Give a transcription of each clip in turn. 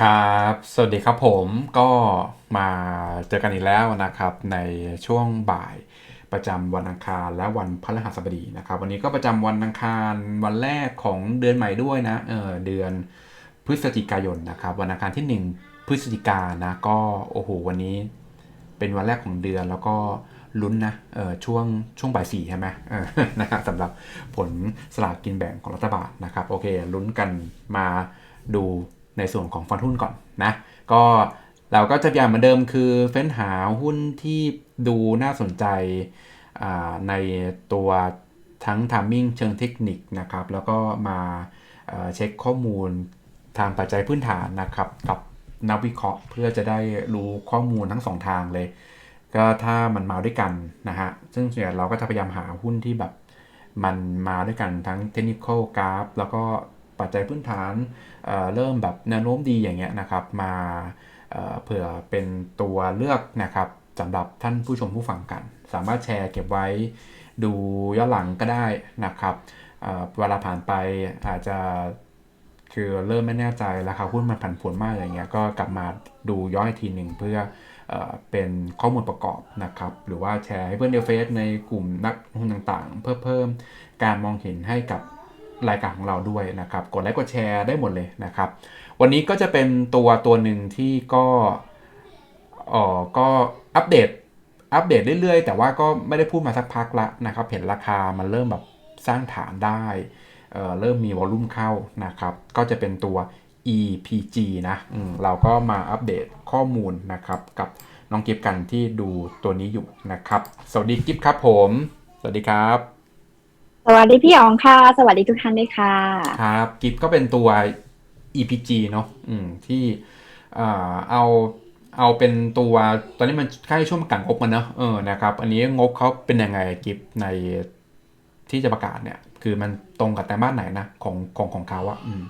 ครับ สวัสดีครับผมก็มาเจอกันอีกแล้วนะครับในช่วงบ่ายประจำวันอังคารและวันพฤหัสบดีนะครับ วันนี้ก็ประจำวันอังคารวันแรกของเดือนใหม่ด้วยนะเออเดือนพฤศจิกายนนะครับ วันอังคารที่ 1 พฤศจิกานนะก็โอ้โหวันนี้ เป็นวันแรกของเดือนแล้วก็ลุ้นนะเออช่วงช่วงบ่ายสี่ใช่ไหมเออนะครับสำหรับผลสลากกินแบ่งของรัฐบาลนะครับโอเคลุ้นกันมาดู ในส่วนของฟันหุ้นก่อนนะก็เราก็จะพยายามเหมือนเดิมคือเฟ้นหาหุ้นที่ดูน่าสนใจในตัวทั้งทามมิ่งเชิงเทคนิคนะครับ แล้วก็มาเอ่อเช็คข้อมูลทางปัจจัยพื้นฐานนะครับ กับนักวิเคราะห์เพื่อจะได้รู้ข้อมูลทั้งสองทางเลย ก็ถ้ามันมาด้วยกันนะฮะ ซึ่งส่วนใหญ่เราก็จะพยายามหาหุ้นที่แบบ มันมาด้วยกันทั้งเทคนิคอลกราฟแล้วก็ ปัจจัยพื้นฐานเเริ่มแบบแนวโน้มดีอย่างเงี้ยนะครับ มาเเผื่อเป็นตัวเลือกนะครับสำหรับท่านผู้ชมผู้ฟังกัน สามารถแชร์เก็บไว้ดูย้อนหลังก็ได้นะครับเเวลาผ่านไปอาจจะคือเริ่มไม่แน่ใจราคาหุ้นมันผันผวนมากอย่างเงี้ยก็กลับมาดูย้อนอีกทีหนึ่งเพื่อเออเป็นข้อมูลประกอบนะครับ หรือว่าแชร์ให้เพื่อนเดลเฟสในกลุ่มนักลงทุนต่างๆ เพื่อเพิ่มการมองเห็นให้กับ รายการของเราด้วยนะครับ กดไลค์กดแชร์ได้หมดเลยนะครับ วันนี้ก็จะเป็นตัวตัวหนึ่งที่ก็เออก็อัปเดตอัปเดตเรื่อยๆ แต่ว่าก็ไม่ได้พูดมาสักพักละนะครับ เห็นราคามันเริ่มแบบสร้างฐานได้เออเริ่มมีวอลลุ่มเข้านะครับ ก็จะเป็นตัว EPG นะอืมเราก็มาอัปเดตข้อมูลนะครับกับน้องกิฟกันที่ดูตัวนี้อยู่นะครับ สวัสดีกิฟครับผม สวัสดีครับ วัสดีพี่อ๋องค่ะ สวัสดีทุกท่านด้วยค่ะ ครับ กิฟก็เป็นตัว EPG เนาะอืมที่เออเอาเอาเป็นตัวตอนนี้มันใกล้ช่วงประกาศงบมันเนอะเออนะครับ อันนี้งบเขาเป็นยังไงกิฟในที่จะประกาศเนี่ย คือมันตรงกับแต่บ้านไหนนะของของของเขาอะอืม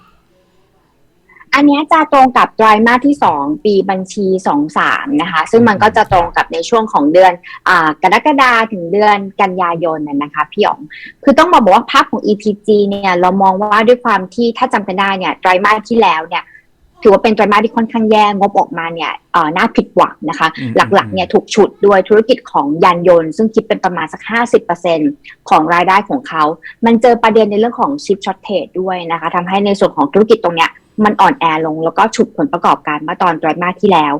อันเนี้ยจะตรงกับไตรมาสที่ 2 ปีบัญชี 23 นะคะ ซึ่งมันก็จะตรงกับในช่วงของเดือนอ่ากรกฎาถึงเดือนกันยายนน่ะนะคะพี่อ๋องคือต้องบอกว่าภาพของ EPG เนี่ยเรามองว่าด้วยความที่ถ้าจำกันได้เนี่ยไตรมาสที่แล้วเนี่ยถือว่าเป็นไตรมาสที่ค่อนข้างแย่งบออกมาเนี่ยเอ่อน่าผิดหวังนะคะอืมหลักๆเนี่ยถูกฉุดด้วยธุรกิจของยานยนต์ ซึ่งคิดเป็นประมาณสัก 50%ของรายได้ของเขา มันเจอประเด็นในเรื่องของชิปช็อตเทจด้วยนะคะทำให้ในส่วนของธุรกิจตรงเนี้ย มันอ่อนแอลงแล้วก็ฉุดผลประกอบการเมื่อตอนไตรมาสที่แล้ว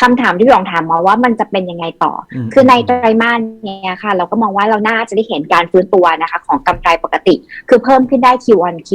คำถามที่พี่หยองถามมาว่ามันจะเป็นยังไงต่อมคือในไตรมาสเนี้ยค่ะ เราก็มองว่าเราน่าจะได้เห็นการฟื้นตัวนะคะ ของกำไรปกติ คือเพิ่มขึ้นได้ Q on Q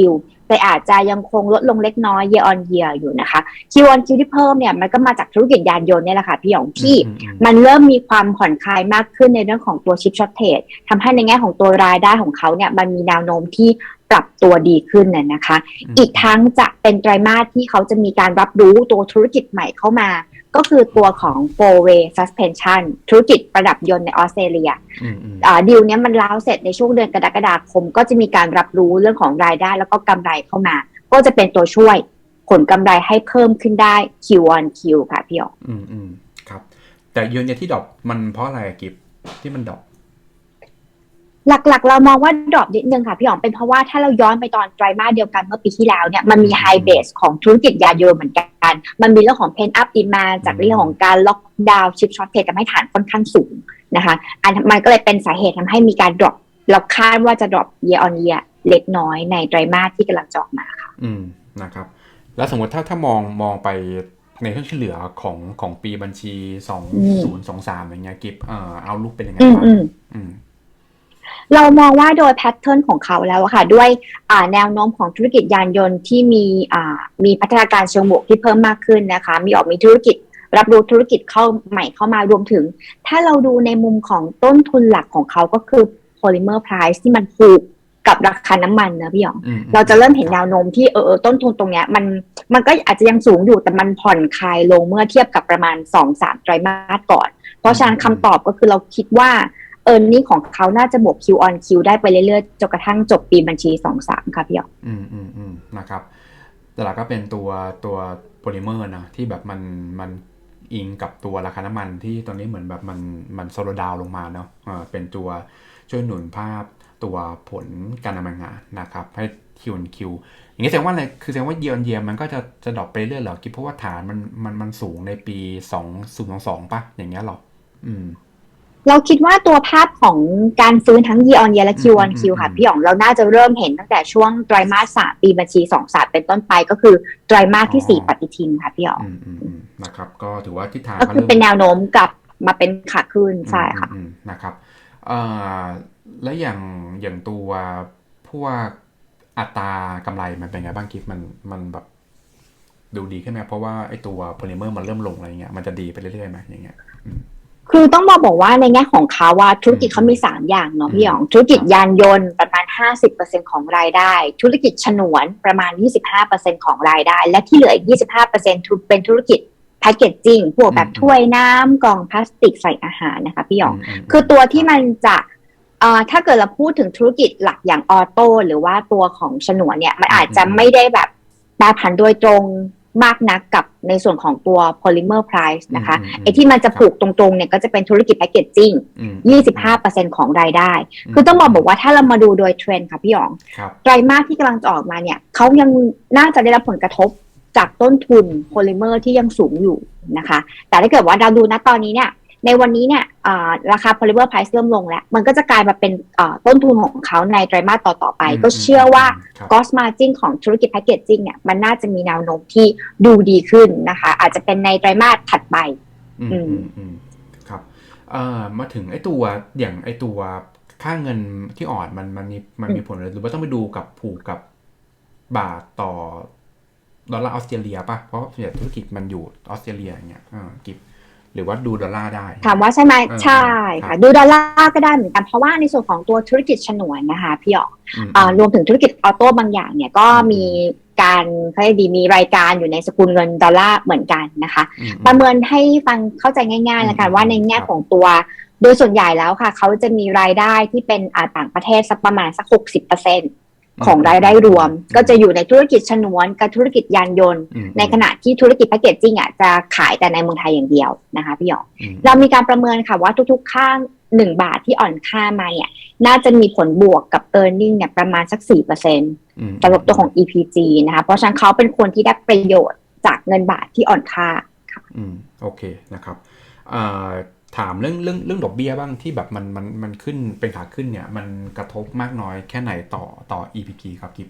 แต่อาจจะยังคงลดลงเล็กน้อย year on year อยู่นะคะ Q on Q ที่เพิ่มเนี่ยมันก็มาจากธุรกิจยานยนต์เนี่ยแหละค่ะพี่หยองที่อืมอืมมันเริ่มมีความผ่อนคลายมากขึ้นในเรื่องของตัวชิปช็อตเทจทำให้ในแง่ของตัวรายได้ของเขาเนี่ยมันมีแนวโน้มที่ ปรับตัวดีขึ้นน่ะนะคะมอีกทั้งจะเป็นไตรมาสที่เขาจะมีการรับรู้ตัวธุรกิจใหม่เข้ามา ก็คือตัวของ four way suspension ธุรกิจประดับยนต์ในออสเตรเลียอืมอืมอ่าดีลเนี้ยมันแล้วเสร็จในช่วงเดือนกรกฎาคม ก็จะมีการรับรู้เรื่องของรายได้ แล้วก็กำไรเข้ามา ก็จะเป็นตัวช่วยผลกำไรให้เพิ่มขึ้นได้ Q on Q ค่ะพี่อ๋ออืมอืมครับ แต่เยือนเนี่ยที่ดรอปมันเพราะอะไรอะกิฟที่มันดรอป หลักๆ เรามองว่าดรอปนิดนึงค่ะพี่อ๋องเป็นเพราะว่าถ้าเราย้อนไปตอนไตรมาสเดียวกันเมื่อปีที่แล้วเนี่ยมันมีไฮเบสของธุรกิจยานยนต์เหมือนกัน มันมีเรื่องของเพนอัพดีมาจากเรื่องของการล็อกดาวน์ชิปช็อตเทททำให้ฐานค่อนข้างสูงนะคะอันมันก็เลยเป็นสาเหตุทำให้มีการดรอปเราคาดว่าจะดรอป year on year เล็กน้อยในไตรมาสที่กำลังจะออกมาค่ะ อืมนะครับ แล้วสมมติถ้าถ้ามองมองไปในเรื่องที่เหลือของของปีบัญชีสองอืมศูนย์สองสามอย่างเงี้ยกิฟเอ่อเอาลูกเป็นยังไงอืมบ้างอืมอืม เรามองว่าโดยแพทเทิร์นของเขาแล้วอะค่ะ ด้วยอ่าแนวโน้มของธุรกิจยานยนต์ที่มีอ่ามีพัฒนาการเชิงบวกที่เพิ่มมากขึ้นนะคะ มีออกมีธุรกิจรับรู้ธุรกิจเข้าใหม่เข้ามารวมถึง ถ้าเราดูในมุมของต้นทุนหลักของเขาก็คือ polymer price ที่มันผูกกับราคาน้ำมันนะพี่หยองอืมเราจะเริ่มเห็นแนวโน้มที่เออเออต้นทุนตรงเนี้ยมันมันก็อาจจะยังสูงอยู่แต่มันผ่อนคลายลงเมื่อเทียบกับประมาณ2อสามไตรมาสก่อน เพราะฉะนั้นคำตอบก็คือเราคิดว่า เออร์นี่ของเขาน่าจะบวก Q on Q ได้ไปเรื่อยๆจนกระทั่งจบปีบัญชี 23 ค่ะพี่ยองอืมอืมอืมนะครับแต่ลักก็เป็นตัวตัวโพลิเมอร์นะที่แบบมันมันอิงกับตัวราคาน้ำมันที่ตอนนี้เหมือนแบบมันมันโซโลดาวลงมาเนาะเออเป็นตัวช่วยหนุนภาพตัวผลการดำเนินงานนะครับ ให้คิวคิวอย่างนี้แสดงว่าอะไรคือแสดงว่าเยียนเยียมันก็จะจะดรอปไปเรื่อยเหรอกิฟเพราะว่าฐานมันมันมันสูงในปีสองศูนย์สองสองป่ะอย่างเงี้ยหรอ อืม เราคิดว่าตัวภาพของการฟื้นทั้ง year on year และ Q on Q ค่ะอืมพี่หยองเราน่าจะเริ่มเห็นตั้งแต่ช่วงไตรมาสสามปีบัญชีสองสามเป็นต้นไปก็คือไตรมาสที่สี่ปฏิทินค่ะพี่หยองอืมอืมอืมนะครับ ก็ถือว่าทิศทางก็คือเป็นแนวโน้มกลับมาเป็นขาขึ้นใช่ค่ะอืมอืมอืมนะครับเอ่อแล้วอย่างอย่างตัวพวกอัตรากำไรมันเป็นไงบ้างกิฟมันมันแบบดูดีขึ้นไหมเพราะว่าไอตัวโพลิเมอร์มันเริ่มลงอะไรเงี้ยมันจะดีไปเรื่อยๆไหมอย่างเงี้ย คือต้องมาบอกว่าในแง่ของเขาว่าธุรกิจเขามีสามอย่างเนาะพี่หยอง ธุรกิจยานยนต์ประมาณ 50%ของรายได้ ธุรกิจฉนวนประมาณ 25%ของรายได้ และที่เหลืออีก 25%ทุเป็นธุรกิจแพคเกจจิ้งพวกแบบถ้วยน้ำกล่องพลาสติกใส่อาหารนะคะพี่หยองมมคือตัวที่มันจะเอ่อถ้าเกิดเราพูดถึงธุรกิจหลักอย่างออโต้หรือว่าตัวของฉนวนเนี่ย มันอาจจะไม่ได้แบบแปรผันโดยตรง มากนักกับในส่วนของตัว polymer price นะคะอืมอืมไอ้ที่มันจะผูกตรงๆเนี่ยก็จะเป็นธุรกิจแพคเกจจิ้งอืม25%ของรายได้ คือต้องบอกบอกว่าถ้าเรามาดูโดยเทรนด์ค่ะพี่หยองครับไตรมาสที่กำลังจะออกมาเนี่ยเขายังน่าจะได้รับผลกระทบจากต้นทุนโพลิเมอร์ที่ยังสูงอยู่นะคะ แต่ถ้าเกิดว่าเราดูนะตอนนี้เนี่ย ในวันนี้เนี่ยอ่าราคาโพลิเมอร์ไพรซ์เริ่มลงแล้ว มันก็จะกลายมาเป็นอ่าต้นทุนของเขาในไตรมาสต่อ ๆ ไป ก็เชื่อว่าครับ gross margin ของธุรกิจแพคเกจจิ้งเนี่ยมันน่าจะมีแนวโน้มที่ดูดีขึ้นนะคะ อาจจะเป็นในไตรมาสถัดไปอืมอือืมมอืมครับเอ่อมาถึงไอ้ตัวอย่างไอ้ตัวค่าเงินที่อ่อนมันมันมีมันมีผลอะไรหรือว่าต้องไปดูกับผูกกับบาทต่อดอลลาร์ออสเตรเลียป่ะเพราะส่วนใหญ่ธุรกิจมันอยู่ออสเตรเลียอย่างเงี้ยอ่ากิฟ หรือว่าดูดอลลาร์ได้ ถามว่าใช่ไหมเออใช่ครัค่ะบดูดอลลาร์ก็ได้เหมือนกันเพราะว่าในส่วนของตัวธุรกิจฉนวนนะคะพี่หยองอืมอ่ารวมถึงธุรกิจออโต้บางอย่างเนี่ยก็อืมมีการเขาเรียกดีมีรายการอยู่ในสกุลเงินดอลลาร์เหมือนกันนะคะอืมประเมินให้ฟังเข้าใจง่ายๆแล้วกันอืมว่าในแง่ครับของตัวโดยส่วนใหญ่แล้วค่ะ เขาจะมีรายได้ที่เป็นอ่าต่างประเทศสักประมาณสักหกสิบเปอร์เซ็น ของรายได้รวม ก็จะอยู่ในธุรกิจฉนวนกับธุรกิจยานยนต์อืมในขณะที่ธุรกิจแพคเกจจิ้งอะจะขายแต่ในเมืองไทยอย่างเดียวนะคะพี่หยองอืมเรามีการประเมินค่ะว่าทุกๆ ค่าหนึ่งบาทที่อ่อนค่ามาเนี่ย น่าจะมีผลบวกกับ e a r n i n g เนี่ยประมาณสัก4%เอืมสำหรับตัวของ EPG นะคะเพราะฉะนั้นเขาเป็นคนที่ได้ประโยชน์จากเงินบาทที่อ่อนค่าอืมโอเคนะครับเอ่อ ถามเรื่องเรื่องเรื่องดอกเบี้ยบ้างที่แบบมันมันมันขึ้นเป็นขาขึ้นเนี่ย มันกระทบมากน้อยแค่ไหนต่อต่อ EPG ครับกิฟ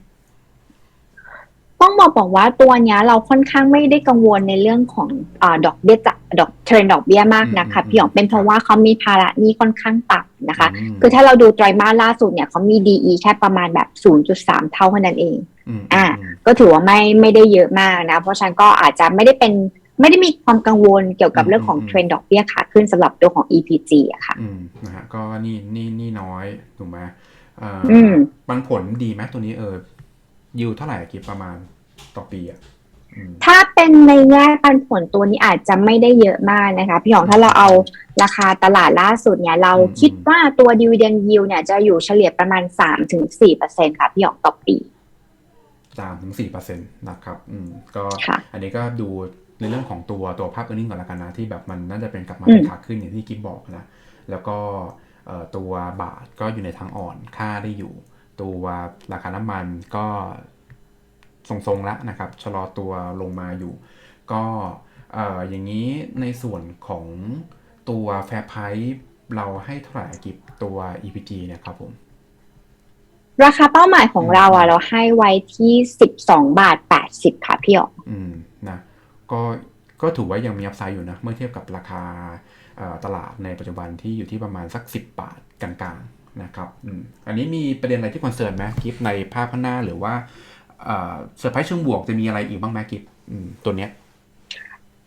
ต้องบอกบอกว่าตัวเนี้ยเราค่อนข้างไม่ได้กังวลในเรื่องของอาดอกเบี้ยจากดอกเทรนดอกเบี้ยมากนะคะอืมพี่หยองเป็นเพราะว่าเขามีภาระหนี้ค่อนข้างต่ำนะคะมคือถ้าเราดูไตรมาสล่าสุดเนี่ยเขามี DE แค่ประมาณแบบ 0.3 เท่าเท่านั้นเองมอะมก็ถือว่าไม่ไม่ได้เยอะมากนะ เพราะฉะนั้นก็อาจจะไม่ได้เป็น ไม่ได้มีความกังวลเกี่ยวกับอืมเรื่องของอืมเทรนด์ดอกเบี้ยขาขึ้นสำหรับตัวของ EPG อะค่ะ อืมนะฮะก็นี่นี่นี่น้อยถูกไหมเอ่ออืมปันผลดีไหมตัวนี้เออยิวเท่าไหร่กิฟประมาณต่อปีอะอืม ถ้าเป็นในแง่ปันผลตัวนี้อาจจะไม่ได้เยอะมากนะคะ พี่หยองถ้าเราเอาราคาตลาดล่าสุดเนี่ย เราอืม คิดว่าตัว dividend yield เนี่ยจะอยู่เฉลี่ยประมาณ 3-4%ค่ะ พี่หยองต่อปี สามถึงสี่เปอร์เซ็นต์นะครับ อืม ก็ค่ะ อันนี้ก็ดู ในเรื่องของตัวตัวภาพ e a r n i n g ก่อนละกันนะ ที่แบบมันน่าจะเป็นกลับมาอืมเป็นขาขึ้นอย่างที่กิฟบอกนะ แล้วก็เอ่อตัวบาทก็อยู่ในทางอ่อนค่าได้อยู่ ตัวราคาน้ำมันก็ทรงๆแล้วนะครับชะลอตัวลงมาอยู่ ก็เอ่ออย่างนี้ในส่วนของตัวแฟร์ไพรส์เราให้เท่าไหร่กิฟตัว EPG เนี่ยครับผม ราคาเป้าหมายของเราอือะมเราให้ไว้ที่12บาท80ค่ะพี่หยองอืมนะ ก็ก็ถือว่ายังมีอัพไซด์อยู่นะ เมื่อเทียบกับราคาเอ่อตลาดในปัจจุบันที่อยู่ที่ประมาณสัก 10 บาทกลางๆนะครับอืมอันนี้มีประเด็นอะไรที่คอนเซิร์นไหมกิฟในภาพข้างหน้าหรือว่าเอ่อเซอร์ไพรส์เชิงบวกจะมีอะไรอีกบ้างไหมกิฟอืมตัวเนี้ย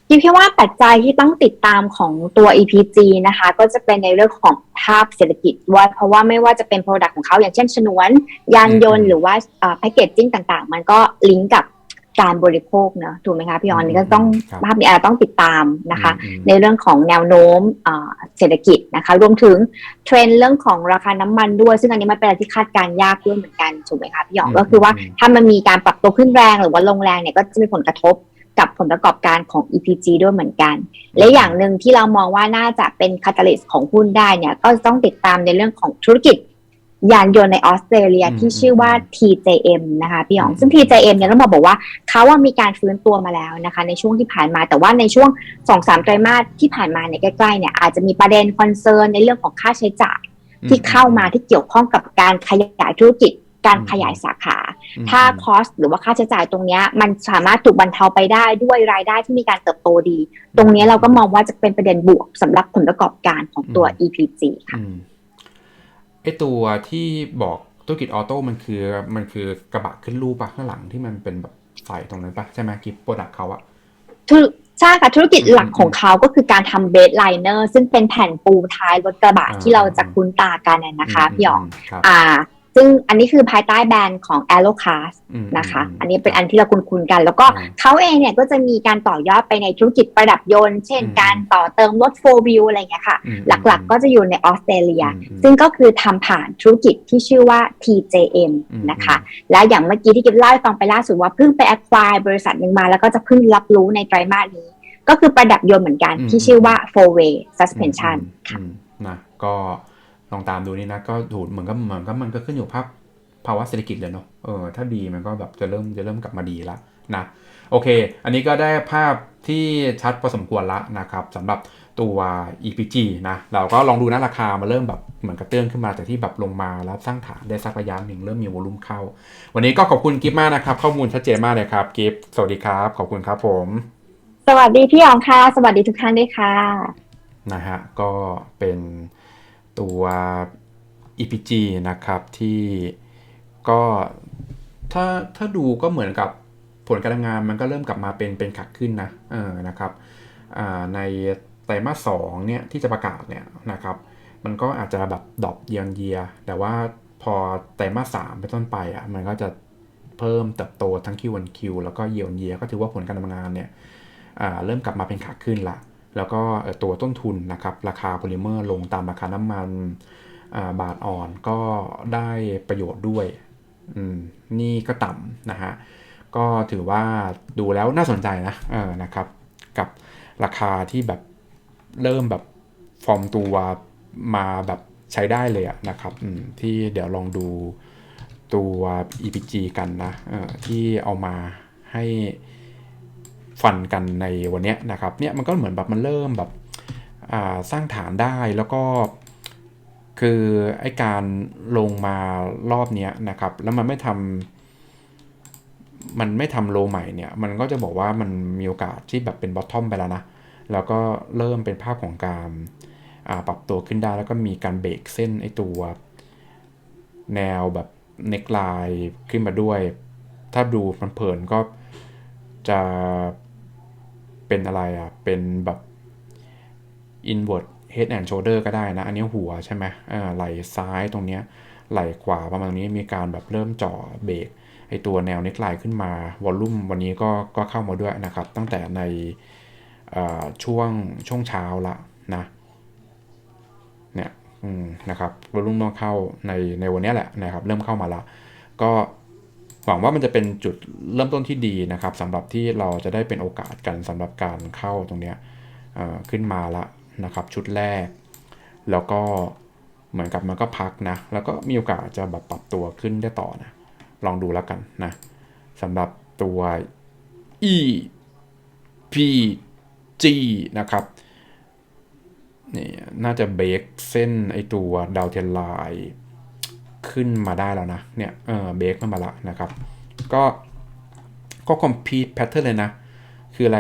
คิดแค่ว่าปัจจัยที่ต้องติดตามของตัว EPG นะคะ ก็จะเป็นในเรื่องของภาพเศรษฐกิจด้วยเพราะว่าไม่ว่าจะเป็น Product ของเขาอย่างเช่นฉนวน ยานยนอืต์มหรือว่าแพคเกจจิ้งต่างๆ มันก็ลิงก์กับ การบริโภคเนอะถูกไหมคะพี่ออนนี่ก็ต้องครับภาพนี้อาจจะต้องติดตามนะคะอืมในเรื่องของแนวโน้มอ่าเศรษฐกิจนะคะ รวมถึงเทรนด์เรื่องของราคาน้ำมันด้วย ซึ่งอันนี้มันเป็นอะไรที่คาดการณ์ยากด้วยเหมือนกันถูกไหมคะพี่หยองอืมก็คือว่าอืมถ้ามันมีการปรับตัวขึ้นแรงหรือว่าลงแรงเนี่ยก็จะมีผลกระทบกับผลประกอบการของ EPG ด้วยเหมือนกัน และอย่างหนึ่งที่เรามองว่าน่าจะเป็นคาตาลิสต์ของหุ้นได้เนี่ยก็ต้องติดตามในเรื่องของธุรกิจ ยานยนต์ในออสเตรเลียอืมที่ชื่อว่าอืม TJM นะคะพี่หยองอืมซึ่ง TJM เนี่ยต้องบอกว่าเขาว่ามีการฟื้นตัวมาแล้วนะคะ ในช่วงที่ผ่านมาแต่ว่าในช่วงสองสามไตรมาสที่ผ่านมาเนี่ยใกล้ๆเนี่ยอาจจะมีประเด็นคอนเซิร์นในเรื่องของค่าใช้จ่ายที่เข้ามาที่เกี่ยวข้องกับการขยายธุรกิจการขยายสาขาอืมถ้าคอสหรือว่าค่าใช้จ่ายตรงเนี้ยมันสามารถถูกบรรเทาไปได้ด้วยรายได้ที่มีการเติบโตดี ตรงเนี้ยเราก็มองว่าจะเป็นประเด็นบวกสำหรับผลประกอบการของตัว EPG ค่ะอืม ไอตัวที่บอกธุรกิจออโต้มันคือมันคือกระบะขึ้นรูปปะข้างหลังที่มันเป็นแบบไฟตรงนั้นปะใช่ไหมกิฟต์โปรดักเขาอะธุรใช่ค่ะธุรกิจหลักอืมของเขาก็คือการทำเบสไลเนอร์ซึ่งเป็นแผ่นปูท้ายรถกระบะอ่าที่เราจะคุ้นตากันน่ะนะคะพี่หยองครับอ่า ซึ่งอันนี้คือภายใต้แบรนด์ของ a e r o c a s มนะคะมอันนี้เป็นอันที่เราคุ้นๆกัน แล้วก็อืมเขาเองเนี่ยก็จะมีการต่อยอดไปในธุรกิจประดับยนต์ เช่นอืมการต่อเติมรถโฟวิวอะไรอย่างเงี้ยค่ะอืมหลักๆก็จะอยู่ในออสเตรเลียอืมอืมซึ่งก็คือทำผ่านธุรกิจที่ชื่อว่า TJM อืมนะคะ และอย่างเมื่อกี้ที่กิ๊บเล่าให้ฟังไปล่าสุดว่าเพิ่งไป acquire บริษัทหนึ่งมาแล้วก็จะเพิ่งรับรู้ในไตรมาสนี้ ก็คือประดับยนต์เหมือนกันอืมที่ชื่อว่า four way suspension อืมอืมนะก็ ลองตามดูนี่นะก็ดูเหมือนก็เหมือนก็มันก็ขึ้นอยู่ภาพภาวะเศรษฐกิจเลยเนาะเออถ้าดีมันก็แบบจะเริ่มจะเริ่มกลับมาดีละนะโอเค อันนี้ก็ได้ภาพที่ชัดพอสมควรละนะครับสำหรับตัว EPG นะเราก็ลองดูนะราคามาเริ่มแบบเหมือนกระเตื้องขึ้นมาแต่ที่แบบลงมาแล้วสร้างฐานได้สักระยะหนึ่งเริ่มมีวอลุ่มเข้า วันนี้ก็ขอบคุณกิฟมากนะครับ ข้อมูลชัดเจนมากเลยครับกิฟสวัสดีครับ ขอบคุณครับผม สวัสดีพี่หยองค่ะ สวัสดีทุกท่านด้วยค่ะนะฮะก็เป็น ตัว EPG นะครับที่ก็ถ้าถ้าดูก็เหมือนกับผลการทำงานมันก็เริ่มกลับมาเป็นเป็นขาขึ้นนะเออนะครับในไตรมาสสองเนี่ยที่จะประกาศเนี่ยนะครับมันก็อาจจะแบบดรอปเยียงเยีย แต่ว่าพอไตรมาสสามเป็นต้นไปอะมันก็จะเพิ่มเติบโตทั้ง Q1Q แล้วก็เยียงเยียก็ถือว่าผลการทำงานเนี่ยเริ่มกลับมาเป็นขาขึ้นละ แล้วก็ตัวต้นทุนนะครับราคาโพลิเมอร์ลงตามราคาน้ำมันบาทอ่อนก็ได้ประโยชน์ด้วยนี่ก็ต่ำนะฮะก็ถือว่าดูแล้วน่าสนใจนะเออนะครับกับราคาที่แบบเริ่มแบบฟอร์มตัวมาแบบใช้ได้เลยอะนะครับที่เดี๋ยวลองดูตัว EPG กันนะที่เอามาให้ ฟันกันในวันเนี้ยนะครับเนี่ยมันก็เหมือนแบบมันเริ่มแบบสร้างฐานได้แล้วก็คือไอการลงมารอบเนี้ยนะครับ แล้วมันไม่ทำมันไม่ทำโลใหม่เนี่ย มันก็จะบอกว่ามันมีโอกาสที่แบบเป็นบอททอมไปแล้วนะ แล้วก็เริ่มเป็นภาพของการปรับตัวขึ้นได้แล้วก็มีการเบรกเส้นไอตัว แนวแบบเน็กไลน์ขึ้นมาด้วย ถ้าดูมันเผินก็จะ เป็นอะไรอะ เป็นแบบ inward head and shoulder ก็ได้นะ อันนี้หัวใช่ไหมอ่าไหล่ซ้ายตรงเนี้ย ไหล่ขวาประมาณนี้มีการแบบเริ่มจ่อเบรกไอตัวแนวเน็กไลน์ขึ้นมาวอลลุ่มวันนี้ก็ก็เข้ามาด้วยนะครับ ตั้งแต่ในช่วงช่วงเช้าละนะเนี่ยอืมนะครับวอลลุ่มต้องเข้าในในวันนี้แหละนะครับ เริ่มเข้ามาละก็ หวังว่ามันจะเป็นจุดเริ่มต้นที่ดีนะครับสำหรับที่เราจะได้เป็นโอกาสกันสำหรับการเข้าตรงเนี้ยขึ้นมาละนะครับชุดแรก แล้วก็เหมือนกับมันก็พักนะ แล้วก็มีโอกาสจะแบบปรับตัวขึ้นได้ต่อนะ ลองดูแล้วกันนะสำหรับตัว EPG นะครับนี่น่าจะเบรกเส้นไอตัวดาวเทนไลน์ ขึ้นมาได้แล้วนะ เนี่ย เออเบรกขึ้นมาละนะครับ ก็ ก็ complete pattern เลยนะ คืออะไร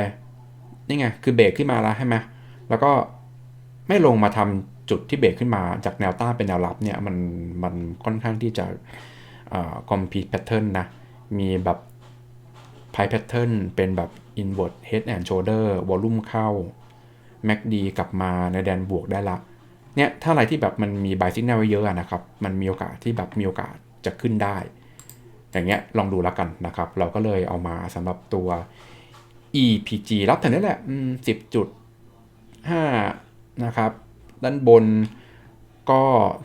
นี่ไง คือเบรกขึ้นมาแล้วใช่ไหมแล้วก็ไม่ลงมาทำจุดที่เบรกขึ้นมาจากแนวต้านเป็นแนวรับเนี่ย มัน มันค่อนข้างที่จะอ่า complete pattern นะ มีแบบ pie pattern เป็นแบบ inward head and shoulder volume เข้า MACD กลับมาในแดนบวกได้ละ เนี่ยถ้าอะไรที่แบบมันมี buy signal ไว้เยอะนะครับ มันมีโอกาสที่แบบมีโอกาสจะขึ้นได้ อย่างเงี้ยลองดูแล้วกันนะครับ เราก็เลยเอามาสำหรับตัว EPG รับแถวนี้แหละสิบจุดห้านะครับ ด้านบนก็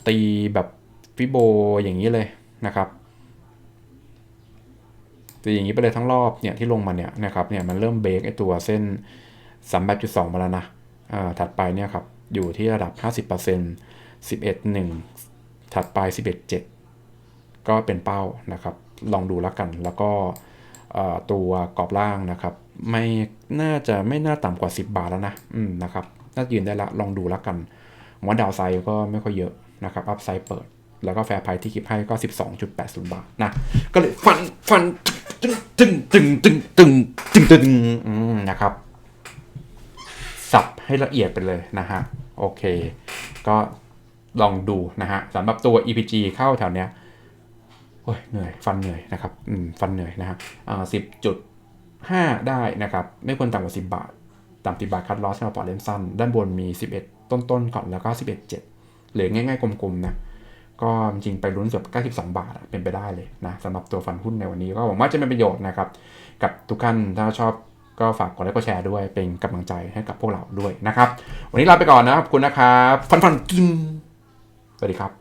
ตีแบบฟิโบอย่างนี้เลยนะครับตีอย่างนี้ไปเลยทั้งรอบเนี่ยที่ลงมาเนี่ยนะครับเนี่ยมันเริ่มเบรกไอตัวเส้นสามแบบจุดสองมาแล้วนะอ่าถัดไปเนี่ยครับ อยู่ที่ระดับ 50% 11 1 ถัดไป 11.7 ก็เป็นเป้านะครับ ลองดูแล้วกัน แล้วก็ตัวกรอบล่างนะครับ ไม่น่าจะไม่น่าต่ำกว่า 10 บาทแล้วนะอืมนะครับ น่ายืนได้ละ ลองดูแล้วกันมว่าดาวไซก็ไม่ค่อยเยอะนะครับ อัพไซด์เปิด แล้วก็แฟร์ไพที่คลิปให้ก็ 12.80 บาทนะ ก็เลยฟันฟันตึงตึงตึงตึงตึงตึงตึงนะครับ ให้ละเอียดไปเลยนะฮะโอเค ก็ลองดูนะฮะสำหรับตัว EPG เข้าแถวเนี้ยโอ้ยเหนื่อยฟันเหนื่อยนะครับอืมฟันเหนื่อยนะฮะอ่าสิบจุดห้าได้นะครับ ไม่ควรต่ำกว่าสิบบาท ต่ำสิบาทคัดลอสสำหรับปอดเลนสั้น ด้านบนมี 11 ต้นๆก่อนแล้วก็ 11 7 หรือง่ายๆกลมๆนะก็จริงๆไปลุ้นเกือบ92 บาทเป็นไปได้เลยนะสำหรับตัวฟันหุ้นในวันนี้ก็หวังว่าจะเป็นประโยชน์นะครับ กับทุกท่านถ้าชอบ ก็ฝากกดไลค์กดแชร์ด้วยเป็นกำลังใจให้กับพวกเราด้วยนะครับ วันนี้ลาไปก่อนนะครับขอบคุณนะครับ ฟันฟันกินสวัสดีครับ